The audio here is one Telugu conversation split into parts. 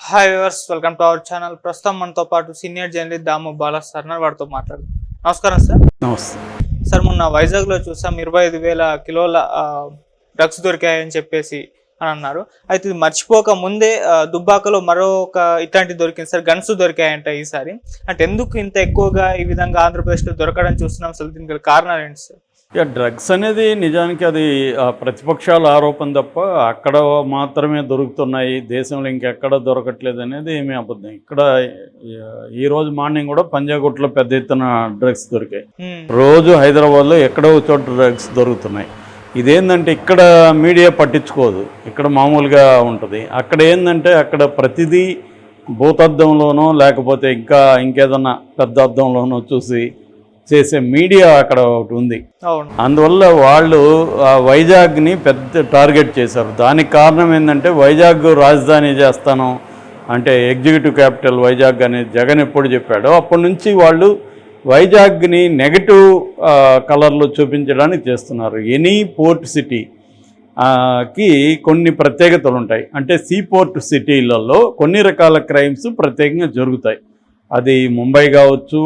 Hi viewers welcome to our channel ప్రస్తుతం మనతో పాటు senior journalist Damu Bala sir. వారితో మాట్లాడు నమస్కారం సార్ నమస్తే. సార్ మొన్న వైజాగ్లో చూసాం ఇరవై ఐదు వేల కిలోల డ్రగ్స్ దొరికాయని చెప్పేసి అని అన్నారు. అయితే ఇది మర్చిపోక ముందే దుబ్బాకలో మరొక ఇట్లాంటి దొరికింది సార్ గన్స్ దొరికాయంట ఈసారి. అంటే ఎందుకు ఇంత ఎక్కువగా ఈ విధంగా ఆంధ్రప్రదేశ్లో దొరకడం చూస్తున్నాం. అసలు దీనికి కారణాలు ఏంటి సార్ ఇక డ్రగ్స్ అనేది నిజానికి అది ప్రతిపక్షాల ఆరోపణ తప్ప అక్కడ మాత్రమే దొరుకుతున్నాయి. దేశంలో ఇంకెక్కడ దొరకట్లేదు అనేది ఏమీ అబద్ధం. ఇక్కడ ఆ, ఈ రోజు మార్నింగ్ కూడా పంజాగుట్లో పెద్ద ఎత్తున డ్రగ్స్ దొరికాయి. రోజు హైదరాబాద్లో ఎక్కడో చోట డ్రగ్స్ దొరుకుతున్నాయి. ఇదేంటంటే ఇక్కడ మీడియా పట్టించుకోదు. ఇక్కడ మామూలుగా ఉంటుంది. అక్కడ ఏంటంటే అక్కడ ప్రతిదీ భూతద్దంలోనో లేకపోతే ఇంకా ఇంకేదన్నా పెద్ద అద్దంలోనో చూసి చేసే మీడియా అక్కడ ఒకటి ఉంది. అందువల్ల వాళ్ళు ఆ వైజాగ్ని పెద్ద టార్గెట్ చేశారు. దానికి కారణం ఏంటంటే వైజాగ్ రాజధాని చేస్తాను అంటే ఎగ్జిక్యూటివ్ క్యాపిటల్ వైజాగ్ అనేది జగన్ ఎప్పుడు చెప్పాడో అప్పటి నుంచి వాళ్ళు వైజాగ్ని నెగటివ్ కలర్లో చూపించడానికి చేస్తున్నారు. ఎనీ పోర్ట్ సిటీ కి కొన్ని ప్రత్యేకతలు ఉంటాయి. అంటే సీ పోర్ట్ సిటీలలో కొన్ని రకాల క్రైమ్స్ ప్రత్యేకంగా జరుగుతాయి. అది ముంబై కావచ్చు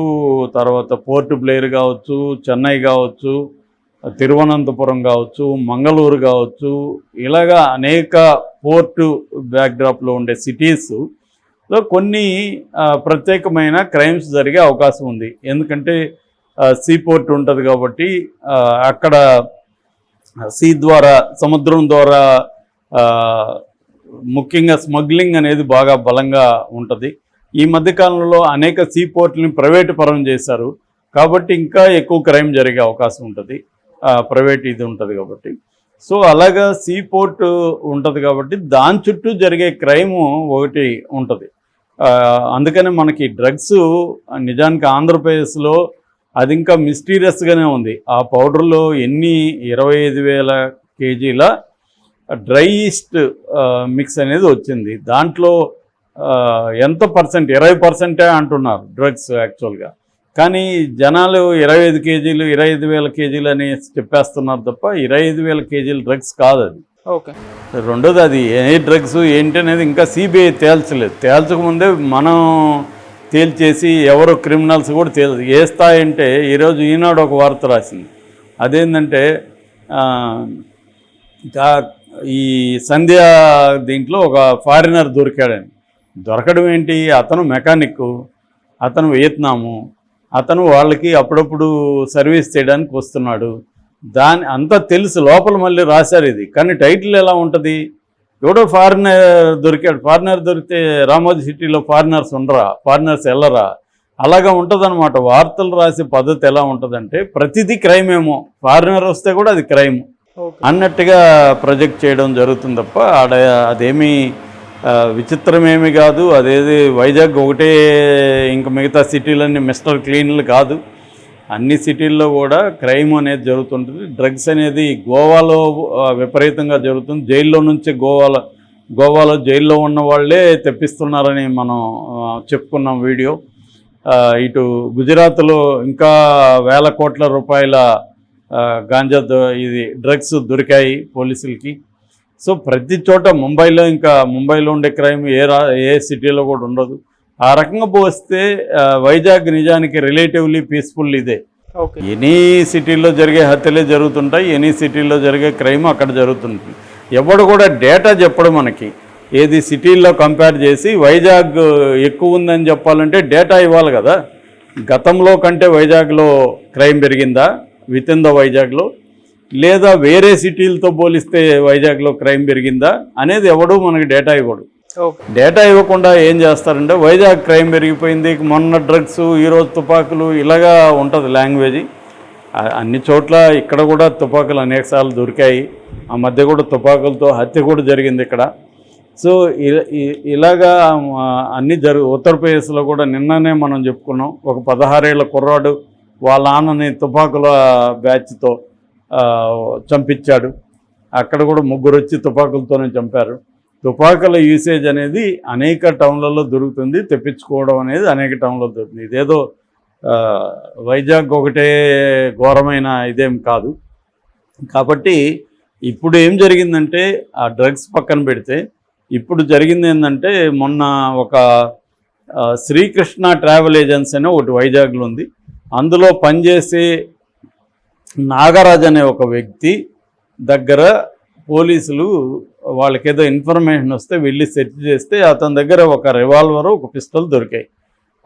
తర్వాత పోర్ట్ బ్లేర్ కావచ్చు చెన్నై కావచ్చు తిరువనంతపురం కావచ్చు మంగళూరు కావచ్చు ఇలాగా అనేక పోర్టు బ్యాక్డ్రాప్లో ఉండే సిటీస్లో కొన్ని ప్రత్యేకమైన క్రైమ్స్ జరిగే అవకాశం ఉంది. ఎందుకంటే సీ పోర్ట్ ఉంటుంది కాబట్టి అక్కడ సీ ద్వారా సముద్రం ద్వారా ముఖ్యంగా స్మగ్లింగ్ అనేది బాగా బలంగా ఉంటుంది. ఈ మధ్యకాలంలో అనేక సీ పోర్ట్లని ప్రైవేటు పరం చేశారు. కాబట్టి ఇంకా ఎక్కువ క్రైమ్ జరిగే అవకాశం ఉంటుంది. ప్రైవేట్ ఇది ఉంటుంది కాబట్టి. సో అలాగా సీ పోర్ట్ ఉంటుంది కాబట్టి దాని చుట్టూ జరిగే క్రైమ్ ఒకటి ఉంటుంది. అందుకనే మనకి డ్రగ్స్ నిజానికి ఆంధ్రప్రదేశ్లో అది ఇంకా మిస్టీరియస్గానే ఉంది. ఆ పౌడర్లో ఎన్ని? ఇరవై ఐదు వేల కేజీల డ్రై ఈస్ట్ మిక్స్ అనేది వచ్చింది. దాంట్లో ఎంత పర్సెంట్? ఇరవై పర్సెంటే అంటున్నారు డ్రగ్స్ యాక్చువల్గా. కానీ జనాలు ఇరవై ఐదు కేజీలు ఇరవై ఐదు వేల కేజీలు అని చెప్పేస్తున్నారు తప్ప ఇరవై ఐదు వేల కేజీల డ్రగ్స్ కాదు అది. ఓకే. రెండోది అది ఏ డ్రగ్స్ ఏంటి అనేది ఇంకా సిబిఐ తేల్చలేదు. తేల్చకముందే మనం తేల్చేసి ఎవరు క్రిమినల్స్ కూడా తేల్ ఏ స్థాయి అంటే ఈరోజు ఈనాడు ఒక వార్త రాసింది. అదేంటంటే ఈ సంధ్య దీంట్లో ఒక ఫారినర్ దొరికాడని. దొరకడం ఏంటి? అతను మెకానిక్ అతను వియత్నాము అతను వాళ్ళకి అప్పుడప్పుడు సర్వీస్ చేయడానికి వస్తున్నాడు. దాని అంతా తెలుసు లోపల మళ్ళీ రాశారు ఇది. కానీ టైటిల్ ఎలా ఉంటుంది? ఎవడో ఫారినర్ దొరికాడు. ఫారినర్ దొరికితే రామోజీ సిటీలో ఫారినర్స్ ఉండరా? ఫారినర్స్ వెళ్ళరా? అలాగా ఉంటుందన్నమాట. వార్తలు రాసే పద్ధతి ఎలా ఉంటుందంటే ప్రతిదీ క్రైమ్ ఏమో. ఫారినర్ వస్తే కూడా అది క్రైమ్. అన్నట్టుగా ప్రొజెక్ట్ చేయడం జరుగుతుంది తప్ప ఆడ అదేమీ విచిత్రమేమి కాదు. అదేది వైజాగ్ ఒకటే ఇంక మిగతా సిటీలన్నీ మిస్టర్ క్లీన్లు కాదు. అన్ని సిటీల్లో కూడా క్రైమ్ అనేది జరుగుతుంటుంది. డ్రగ్స్ అనేది గోవాలో విపరీతంగా జరుగుతుంది. జైల్లో నుంచి గోవాలో గోవాలో జైల్లో ఉన్న వాళ్ళే తెప్పిస్తున్నారని మనం చెప్పుకున్నాం వీడియో. ఇటు గుజరాత్లో ఇంకా వేల కోట్ల రూపాయల గాంజా ఇది డ్రగ్స్ దొరికాయి పోలీసులకి. సో ప్రతి చోట ముంబైలో ఇంకా ముంబైలో ఉండే క్రైమ్ ఏ రా ఏ సిటీలో కూడా ఉండదు. ఆ రకంగా పోస్తే వైజాగ్ నిజానికి రిలేటివ్లీ పీస్ఫుల్ ఇదే. ఎనీ సిటీల్లో జరిగే హత్యలే జరుగుతుంటాయి ఎనీ సిటీల్లో జరిగే క్రైమ్ అక్కడ జరుగుతుంది ఎవడు కూడా డేటా చెప్పడు మనకి. ఏది సిటీల్లో కంపేర్ చేసి వైజాగ్ ఎక్కువ ఉందని చెప్పాలంటే డేటా ఇవ్వాలి కదా. గతంలో కంటే వైజాగ్లో క్రైమ్ పెరిగిందా? విత్ ఇన్ ద వైజాగ్లో. లేదా వేరే సిటీలతో పోలిస్తే వైజాగ్లో క్రైమ్ పెరిగిందా అనేది ఎవడు మనకి డేటా ఇవ్వడు. డేటా ఇవ్వకుండా ఏం చేస్తారంటే వైజాగ్ క్రైమ్ పెరిగిపోయింది మొన్న డ్రగ్స్ ఈరోజు తుపాకులు ఇలాగా ఉంటుంది లాంగ్వేజ్. అన్ని చోట్ల ఇక్కడ కూడా తుపాకులు అనేకసార్లు దొరికాయి. ఆ మధ్య కూడా తుపాకులతో హత్య కూడా జరిగింది ఇక్కడ. సో ఇలాగా అన్ని జరుగు ఉత్తరప్రదేశ్లో కూడా నిన్ననే మనం చెప్పుకున్నాం. ఒక పదహారేళ్ళ కుర్రాడు వాళ్ళ నాన్నని తుపాకుల బ్యాచ్తో చంపించాడు. అక్కడ కూడా ముగ్గురు వచ్చి తుపాకులతోనే చంపారు. తుపాకుల యూసేజ్ అనేది అనేక టౌన్లలో దొరుకుతుంది. తెప్పించుకోవడం అనేది అనేక టౌన్లో దొరుకుతుంది. ఇదేదో వైజాగ్ ఒకటే ఘోరమైన ఇదేం కాదు. కాబట్టి ఇప్పుడు ఏం జరిగిందంటే ఆ డ్రగ్స్ పక్కన పెడితే ఇప్పుడు జరిగింది ఏంటంటే మొన్న ఒక శ్రీకృష్ణ ట్రావెల్ ఏజెన్సీ అని ఒకటి వైజాగ్లో ఉంది. అందులో పనిచేసే నాగరాజ్ అనే ఒక వ్యక్తి దగ్గర పోలీసులు వాళ్ళకేదో ఇన్ఫర్మేషన్ వస్తే వెళ్ళి సెర్చ్ చేస్తే అతని దగ్గర ఒక రివాల్వర్ ఒక పిస్టల్ దొరికాయి.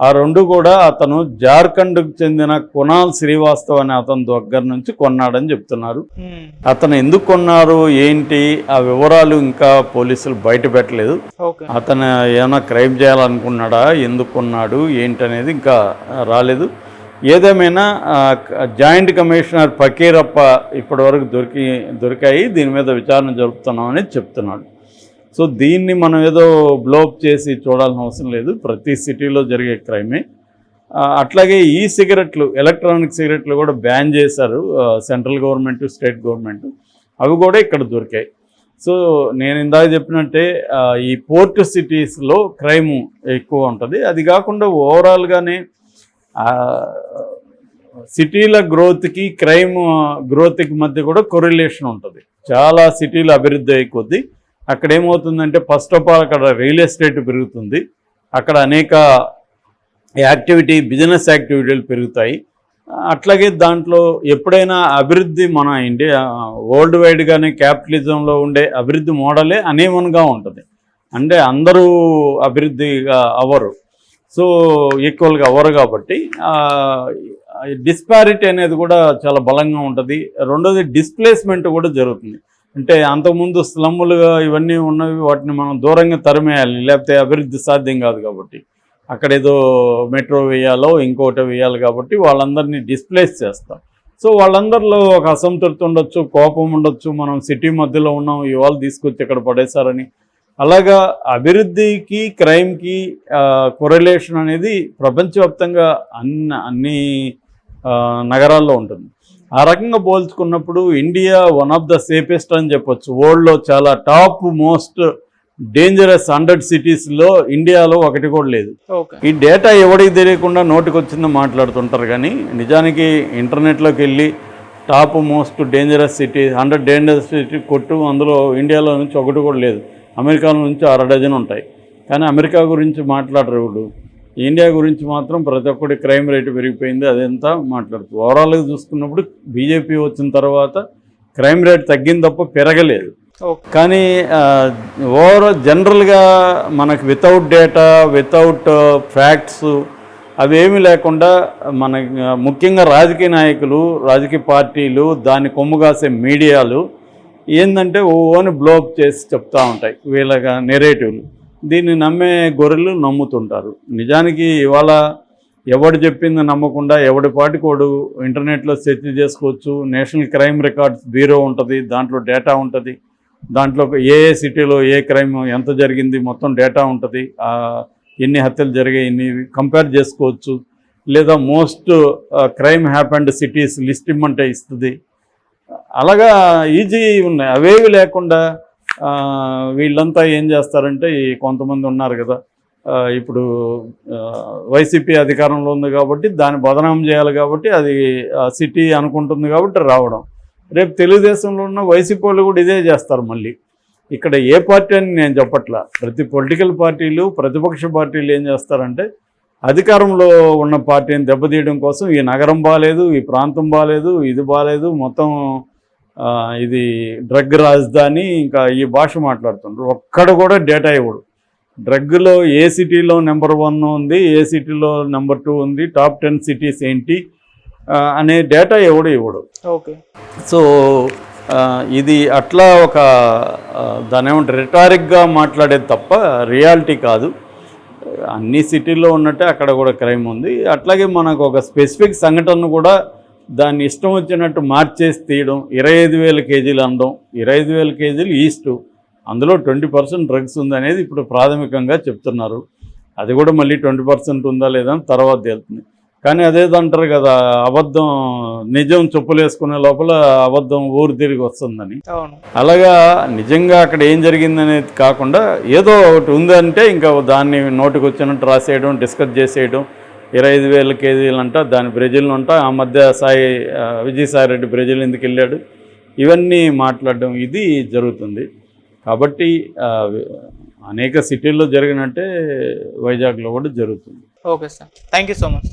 ఆ రెండు కూడా అతను జార్ఖండ్కు చెందిన కునాల్ శ్రీవాస్తవ్ అనే అతని దగ్గర నుంచి కొన్నాడని చెప్తున్నారు. ఉమ్, అతను ఎందుకు కొన్నారు ఏంటి ఆ వివరాలు ఇంకా పోలీసులు బయట పెట్టలేదు. అతను ఏమైనా క్రైమ్ చేయాలనుకున్నాడా ఎందుకు కొన్నాడు ఏంటి అనేది ఇంకా రాలేదు. ఏదేమైనా జాయింట్ కమిషనర్ ఫకీరప్ప ఇప్పటివరకు దొరికి దొరికాయి. దీని మీద విచారణ జరుపుతున్నామని చెప్తున్నాడు. సో దీన్ని మనం ఏదో బ్లోప్ చేసి చూడాల్సిన అవసరం లేదు. ప్రతి సిటీలో జరిగే క్రైమే. అట్లాగే ఈ సిగరెట్లు ఎలక్ట్రానిక్ సిగరెట్లు కూడా బ్యాన్ చేశారు సెంట్రల్ గవర్నమెంట్ స్టేట్ గవర్నమెంట్. అవి కూడా ఇక్కడ దొరికాయి. సో నేను ఇందాక చెప్పినట్టే ఈ పోర్ట్ సిటీస్లో క్రైమ్ ఎక్కువ ఉంటుంది. అది కాకుండా ఓవరాల్గానే సిటీల గ్రోత్కి క్రైమ్ గ్రోత్కి మధ్య కూడా కొరిలేషన్ ఉంటుంది. చాలా సిటీలు అభివృద్ధి అయ్యే కొద్దీ అక్కడ ఏమవుతుందంటే ఫస్ట్ ఆఫ్ ఆల్ అక్కడ రియల్ ఎస్టేట్ పెరుగుతుంది. అక్కడ అనేక యాక్టివిటీ బిజినెస్ యాక్టివిటీలు పెరుగుతాయి. అట్లాగే దాంట్లో ఎప్పుడైనా అభివృద్ధి మన ఇండియా వరల్డ్ వైడ్గానే క్యాపిటలిజంలో ఉండే అభివృద్ధి మోడలే అనేవన్గా ఉంటుంది. అంటే అందరూ అభివృద్ధిగా అవ్వరు. సో ఈక్వల్గా అవ్వరు కాబట్టి డిస్పారిటీ అనేది కూడా చాలా బలంగా ఉంటుంది. రెండోది డిస్ప్లేస్మెంట్ కూడా జరుగుతుంది. అంటే అంతకుముందు స్లమ్ములుగా ఇవన్నీ ఉన్నవి వాటిని మనం దూరంగా తరిమేయాలి లేకపోతే అభివృద్ధి సాధ్యం కాదు కాబట్టి. అక్కడ ఏదో మెట్రో వేయాలో ఇంకోటి వేయాలి కాబట్టి వాళ్ళందరినీ డిస్ప్లేస్ చేస్తాం. సో వాళ్ళందరిలో ఒక అసంతృప్తి ఉండొచ్చు కోపం ఉండొచ్చు. మనం సిటీ మధ్యలో ఉన్నాం ఇవాళ తీసుకొచ్చి ఇక్కడ పడేశారని అలాగా అభివృద్ధికి క్రైమ్కి కొరలేషన్ అనేది ప్రపంచవ్యాప్తంగా అన్ని అన్ని నగరాల్లో ఉంటుంది. ఆ రకంగా పోల్చుకున్నప్పుడు India one of the safest అని చెప్పొచ్చు. వరల్డ్లో చాలా టాప్ మోస్ట్ డేంజరస్ హండ్రెడ్ సిటీస్లో ఇండియాలో ఒకటి కూడా లేదు. ఈ డేటా ఎవడికి తెలియకుండా నోటికి వచ్చిందో మాట్లాడుతుంటారు కానీ నిజానికి ఇంటర్నెట్లోకి వెళ్ళి top most dangerous city hundred dangerous city కొట్టు అందులో ఇండియాలో నుంచి ఒకటి కూడా లేదు. అమెరికాలో నుంచి అర డజన్ ఉంటాయి. కానీ అమెరికా గురించి మాట్లాడరు ఇప్పుడు ఇండియా గురించి మాత్రం ప్రతి ఒక్కటి క్రైమ్ రేటు పెరిగిపోయింది అదంతా మాట్లాడుతుంది ఓవరాల్గా చూసుకున్నప్పుడు బీజేపీ వచ్చిన తర్వాత క్రైమ్ రేట్ తగ్గింది తప్ప పెరగలేదు. కానీ ఓవరాల్ జనరల్గా మనకు వితౌట్ డేటా వితౌట్ ఫ్యాక్ట్స్ అవేమీ లేకుండా మన ముఖ్యంగా రాజకీయ నాయకులు రాజకీయ పార్టీలు దాన్ని కొమ్ము కాసే మీడియాలు ఏంటంటే ఓన్ బ్లోప్ చేసి చెప్తా ఉంటాయి వీళ్ళ నెరేటివ్లు దీన్ని నమ్మే గొర్రెలు నమ్ముతుంటారు. నిజానికి ఇవాళ ఎవడు చెప్పింది నమ్మకుండా ఎవడి పాటికోడు ఇంటర్నెట్లో సెర్చ్ చేసుకోవచ్చు. నేషనల్ క్రైమ్ రికార్డ్స్ బ్యూరో ఉంటుంది దాంట్లో డేటా ఉంటుంది. దాంట్లో ఏ ఏ సిటీలో ఏ క్రైమ్ ఎంత జరిగింది మొత్తం డేటా ఉంటుంది. ఎన్ని హత్యలు జరిగాయి ఎన్ని కంపేర్ చేసుకోవచ్చు. లేదా most crime happened cities list ఇమ్మంటే ఇస్తుంది. అలాగా ఈజీ ఉన్నాయి. అవేవి లేకుండా వీళ్ళంతా ఏం చేస్తారంటే ఈ కొంతమంది ఉన్నారు కదా ఇప్పుడు వైసీపీ అధికారంలో ఉంది కాబట్టి దాన్ని బదనాం చేయాలి కాబట్టి అది సిటీ అనుకుంటుంది కాబట్టి రావడం. రేపు తెలుగుదేశంలో ఉన్న వైసీపీ వాళ్ళు కూడా ఇదే చేస్తారు మళ్ళీ. ఇక్కడ ఏ పార్టీ అని నేను చెప్పట్లా. ప్రతి పొలిటికల్ పార్టీలు ప్రతిపక్ష పార్టీలు ఏం చేస్తారంటే అధికారంలో ఉన్న పార్టీని దెబ్బతీయడం కోసం ఈ నగరం బాగాలేదు ఈ ప్రాంతం బాగాలేదు ఇది బాగాలేదు మొత్తం ఇది డ్రగ్ రాజధాని ఇంకా ఈ భాష మాట్లాడుతుండ్రు. ఒక్కడ కూడా డేటా ఇవ్వడు. డ్రగ్లో ఏ సిటీలో నెంబర్ వన్ ఉంది ఏ సిటీలో నెంబర్ టూ ఉంది టాప్ టెన్ సిటీస్ ఏంటి అనే డేటా ఎవడు ఇవ్వడు. ఓకే. సో ఇది అట్లా ఒక దాని ఏమంటారు రిటారిక్గా మాట్లాడేది తప్ప రియాలిటీ కాదు. అన్ని సిటీల్లో ఉన్నట్టే అక్కడ కూడా క్రైమ్ ఉంది. అట్లాగే మనకు ఒక స్పెసిఫిక్ సంఘటనను కూడా దాన్ని ఇష్టం వచ్చినట్టు మార్చేసి తీయడం ఇరవై ఐదు వేల కేజీలు అనడం ఇరవై ఐదు వేల కేజీలు ఈస్టు. అందులో ట్వంటీ పర్సెంట్ డ్రగ్స్ ఉందనేది ఇప్పుడు ప్రాథమికంగా చెప్తున్నారు. అది కూడా మళ్ళీ ట్వంటీ పర్సెంట్ ఉందా లేదా అని తర్వాత తేలుతుంది. కానీ అదేదో అంటారు కదా అబద్ధం నిజం చెప్పులు వేసుకునే లోపల అబద్ధం ఊరు తిరిగి వస్తుందని. అలాగా నిజంగా అక్కడ ఏం జరిగిందనేది కాకుండా ఏదో ఒకటి ఉందంటే ఇంకా దాన్ని నోటికి వచ్చినట్టు రాసేయడం డిస్కస్ చేసేయడం ఇరవై ఐదు వేల కేజీలు అంట దాని బ్రెజిల్ను అంట ఆ మధ్య సాయి విజయసాయి రెడ్డి బ్రెజిల్ ఎందుకు వెళ్ళాడు? ఇవన్నీ మాట్లాడడం ఇది జరుగుతుంది. కాబట్టి అనేక సిటీల్లో జరిగినట్టే వైజాగ్లో కూడా జరుగుతుంది. Okay sir. Thank you so much.